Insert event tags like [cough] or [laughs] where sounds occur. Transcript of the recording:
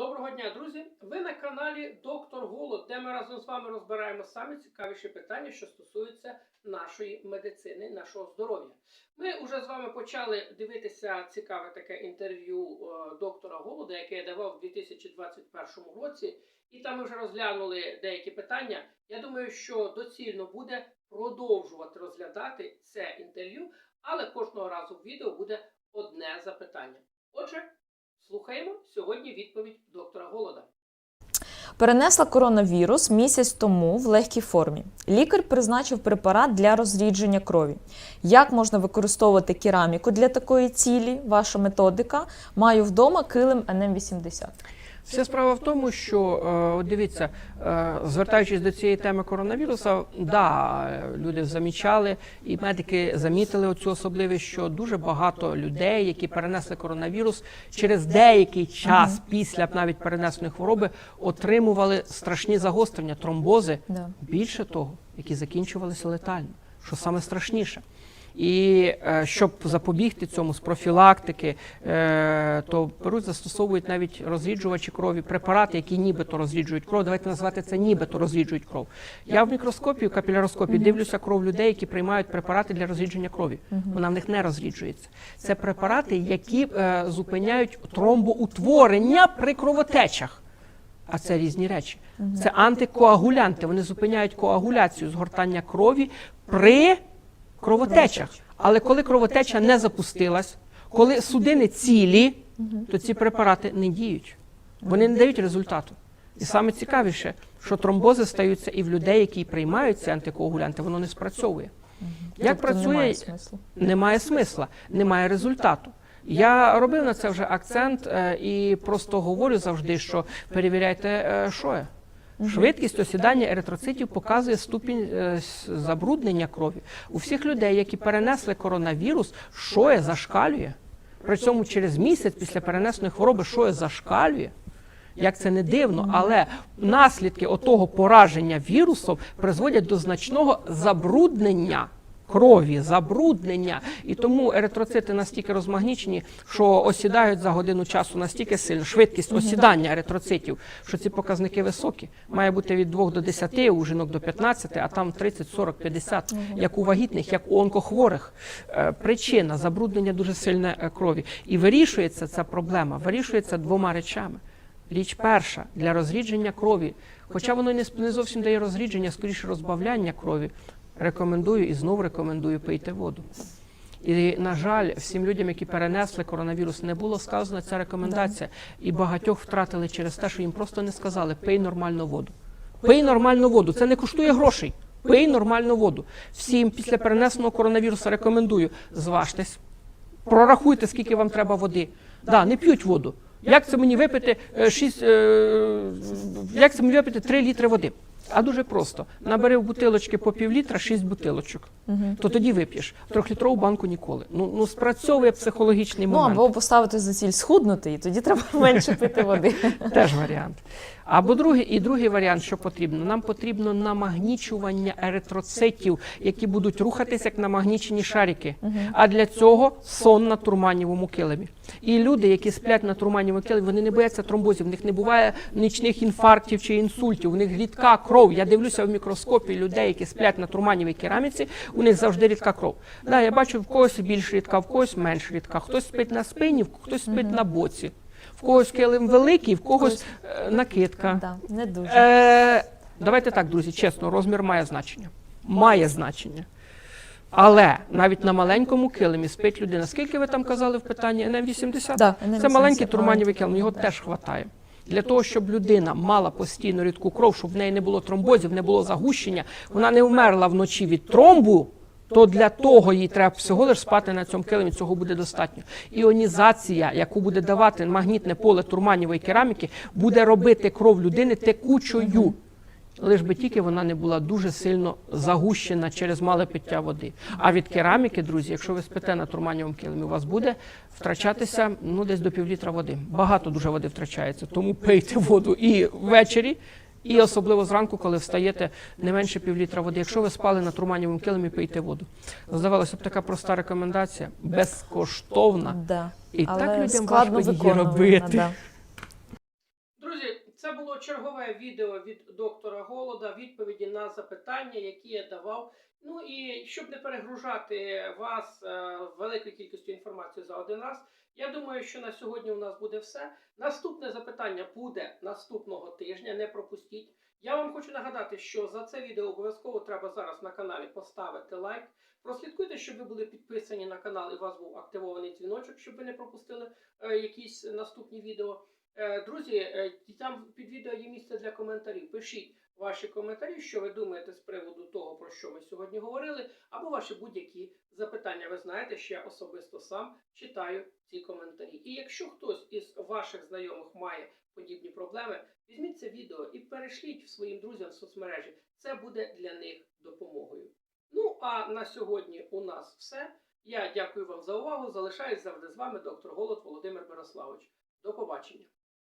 Доброго дня, друзі! Ви на каналі Доктор Голод, де ми разом з вами розбираємо саме цікавіші питання, що стосуються нашої медицини, нашого здоров'я. Ми вже з вами почали дивитися цікаве таке інтерв'ю е, доктора Голода, яке я давав у 2021 році, і там ми вже розглянули деякі питання. Я думаю, що доцільно буде продовжувати розглядати це інтерв'ю, але кожного разу в відео буде одне запитання. Отже, слухаємо сьогодні відповідь доктора Голода. Перенесла коронавірус місяць тому в легкій формі. Лікар призначив препарат для розрідження крові. Як можна використовувати кераміку для такої цілі? Ваша методика. Маю вдома килим НМ80. Вся справа в тому, що е, дивіться, е, звертаючись до цієї теми коронавіруса, да, люди замічали, і медики замітили оцю особливість, що дуже багато людей, які перенесли коронавірус, через деякий час після навіть перенесеної хвороби отримували страшні загострення, тромбози. Більше того, які закінчувалися летально, що саме страшніше. І е, щоб запобігти цьому з профілактики, е, то беруть, застосовують навіть розріджувачі крові, препарати, які нібито розріджують кров. Давайте назвати це нібито розріджують кров. Я в мікроскопі, в капіляроскопі дивлюся кров людей, які приймають препарати для розрідження крові. Вона в них не розріджується. Це препарати, які е, зупиняють тромбоутворення при кровотечах. А це різні речі. Це антикоагулянти. Вони зупиняють коагуляцію згортання крові при кровотечах. Але коли кровотеча не запустилась, коли судини цілі, то ці препарати не діють. Вони не дають результату. І саме цікавіше, що тромбози стаються і в людей, які приймають ці антикоагулянти, воно не спрацьовує. Як Тобто працює, немає смислу. немає смисла, немає результату. Я робив на це вже акцент е, і просто говорю завжди, що перевіряйте е, шоє. Швидкість осідання еритроцитів показує ступінь е, забруднення крові. У всіх людей, які перенесли коронавірус, шоє зашкалює. При цьому через місяць після перенесеної хвороби шоє зашкалює. Як це не дивно, але наслідки отого пораження вірусом призводять до значного забруднення крові, забруднення. І тому еритроцити настільки розмагнічені, що осідають за годину часу настільки сильно, швидкість осідання еритроцитів, що ці показники високі. Має бути від 2 до 10, у жінок до 15, а там 30, 40, 50, як у вагітних, як у онкохворих. Е, Причина забруднення дуже сильне е, крові. І вирішується ця проблема, вирішується двома речами. Річ перша для розрідження крові, хоча воно не, зовсім дає розрідження, скоріше розбавляння крові. Рекомендую і знову рекомендую пийте воду. І на жаль, всім людям, які перенесли коронавірус, не було сказана ця рекомендація, і багатьох втратили через те, що їм просто не сказали пий нормальну воду. Пий нормальну воду. Це не коштує грошей. Пий нормальну воду. Всім після перенесеного коронавірусу рекомендую зважтесь, прорахуйте, скільки вам треба води. Да, не п'ють воду. Як це мені випити 6, як це мені випити 3 літри води? А дуже просто. Набери в бутилочки по пів літра, 6 бутилочок. То тоді вип'єш. Трьохлітрову банку ніколи. Ну, ну спрацьовує психологічний момент. Ну або поставити за ціль схуднути, і тоді треба [laughs] менше пити води. [laughs] Теж варіант. Або другий, і другий варіант, що потрібно. Нам потрібно намагнічування еритроцитів, які будуть рухатися як намагнічені шарики. А для цього сон на турманівому килимі. І люди, які сплять на турманівому килимі, вони не бояться тромбозів, в них не буває нічних інфарктів чи інсультів, у них рідка кров. Я дивлюся в мікроскопі людей, які сплять на турманівій кераміці, у них завжди рідка кров. Да, я бачу, в когось більш рідка, в когось менш рідка. Хтось спить на спині, хтось спить на боці. В когось килим великий, в когось е, накидка. Да, не дуже. Е, давайте так, друзі, чесно, розмір має значення. Має значення. Але навіть на маленькому килимі спить людина. Скільки ви там казали в питанні? НМ-80? Да, Це NM80, маленький турманівий килим, його теж хватає. Для того, щоб людина мала постійну рідку кров, щоб в неї не було тромбозів, не було загущення, вона не вмерла вночі від тромбу, то для того їй треба всього лиш спати на цьому килимі, цього буде достатньо. Іонізація, яку буде давати магнітне поле турманівої кераміки, буде робити кров людини текучою. Лиш би тільки вона не була дуже сильно загущена через мале пиття води. А від кераміки, друзі, якщо ви спите на турманівому килимі, у вас буде втрачатися ну десь до півлітра води. Багато дуже води втрачається. Тому пийте воду і ввечері, і особливо зранку, коли встаєте не менше півлітра води. Якщо ви спали на турманівому килимі, пийте воду. Здавалося б, така проста рекомендація, безкоштовна. Да. І Але так людям важко її робити. Да. Це було чергове відео від доктора Голода, відповіді на запитання, які я давав. Ну і щоб не перегружати вас е, великою кількістю інформації за один раз, я думаю, що на сьогодні у нас буде все. Наступне запитання буде наступного тижня. Не пропустіть. Я вам хочу нагадати, що за це відео обов'язково треба зараз на каналі поставити лайк. Прослідкуйте, щоб ви були підписані на канал і у вас був активований дзвіночок, щоб ви не пропустили е, якісь наступні відео. Е, Друзі, е, там під відео є місце для коментарів. Пишіть ваші коментарі, що ви думаєте з приводу того, про що ми сьогодні говорили, або ваші будь-які запитання. Ви знаєте, що я особисто сам читаю ці коментарі. І якщо хтось із ваших знайомих має подібні проблеми, візьміть це відео і перешліть своїм друзям в соцмережі. Це буде для них допомогою. Ну а на сьогодні у нас все. Я дякую вам за увагу. Залишаюсь завжди з вами, доктор Голод Володимир Мирославович. До побачення.